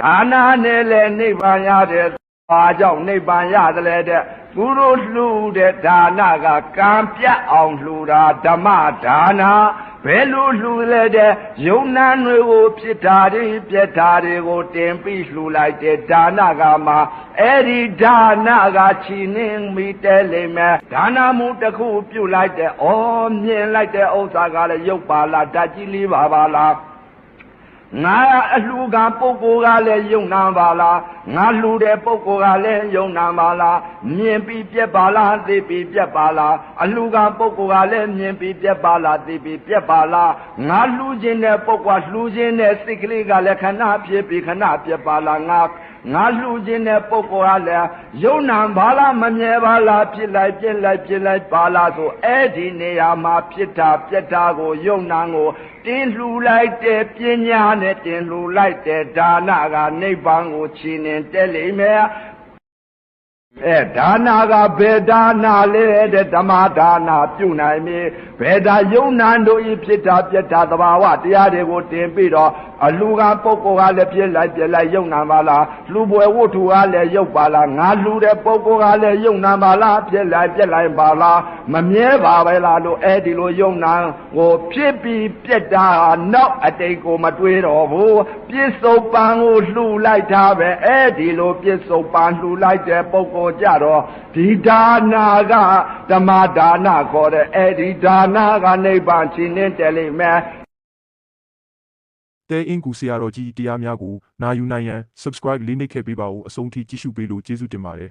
ဒါနာနဲ့လည်းနိဗ္ဗာန်ရတယ်ဘာကြောင့်နိဗ္ဗာန်ရတယ်လဲတဲ့သူတို့လှူတဲ့ဒါနကကံပြတ်အောင်လှူတာဓမ္မဒါနာဘယ်လိုလှူလဲတဲ့ယုံနာတွေကိုဖြစ်တာတွေပြက်တာတွေကိုတင်ပြီးလှူလိုက်တဲ့ဒါနကမှအဲ့ဒီဒါနကချီနှင်းမိတဲလိမ့်မယ်ဒါနမှုတစ်ခုပြုတ်လိုက်တဲ့ဩမြင်လိုက်တဲ့ဥစ္စာကလည်းရုပ်ပါလားဓာတ်ကြီးလေးပါပါလား ငါအလှကပုဂ္ဂိုလ်ကလည်းယုံနာပါလားငါလှူတဲ့ပုဂ္ဂိုလ်ကလည်းယုံနာပါလားမြင်ပြီးပြက်ပါလားသိပြီးပြက်ပါလားအလှကပုဂ္ဂိုလ်ကလည်းမြင်ပြီးပြက်ပါလားသိပြီးပြက်ပါလားငါလှူခြင်းတဲ့ပုဂ္ဂိုလ်ကလှူခြင်းတဲ့စိတ်ကလေးကလည်းခဏဖြစ်ပြီးခဏပြက်ပါလားငါ ငါလှူခြင်းတဲ့ပုဂ္ဂိုလ်ကလည်းယုံနာပါလားမမြဲပါလားဖြစ်လိုက်ပြက်လိုက်ပြက်လိုက်ပါလားဆိုအဲ့ဒီနေရာမှာဖြစ်တာပြက်တာကိုယုံနာကိုတင်းလှူလိုက်တဲ့ပညာနဲ့တင်းလှူလိုက်တဲ့ဒါနကနိဗ္ဗာန်ကိုချီးနှင်တက်လိမ့်မယ် အဲဒါနာကဘယ်ဒါနာလဲတဲ့ဓမ္မဒါနာပြုနိုင်ပြီဘယ်ဒါယုံနာတို့ဤဖြစ်တာပြက်တာသဘာဝတရားတွေကိုတင်ပြီးတော့အလူကပုဂ္ဂိုလ်ကလည်းပြက်လိုက်ပြက်လိုက်ယုံနာပါလားလူပွဲဝတ္ထုကလည်းယုတ်ပါလားငါလူတဲ့ပုဂ္ဂိုလ်ကလည်းယုံနာပါလားပြက်လိုက်ပြက်လိုက်ပါလားမမြဲပါပဲလားလို့အဲ့ဒီလိုယုံနာကိုဖြစ်ပြီးပြက်တာဟာနောက်အတိတ်ကိုမတွေးတော့ဘူးပြစ္ဆုတ်ပံကိုလှူလိုက်တာပဲအဲ့ဒီလိုပြစ္ဆုတ်ပံလှူလိုက်တဲ့ပုဂ္ဂိုလ်ကြတော့ဒီဒါနာကဓမ္မဒါနခေါ်တဲ့အဲ့ဒီဒါနာကနိဗ္ဗာန်ချင်းနဲ့တယ်လိမ့်မယ်တဲအင်ကူဆရာတော်ကြီးတရားများကိုနာယူနိုင်ရန် subscribe လေးနှိပ်ခဲ့ပေးပါဦးအဆုံးထိကြည့်ရှုပေးလို့ကျေးဇူးတင်ပါတယ်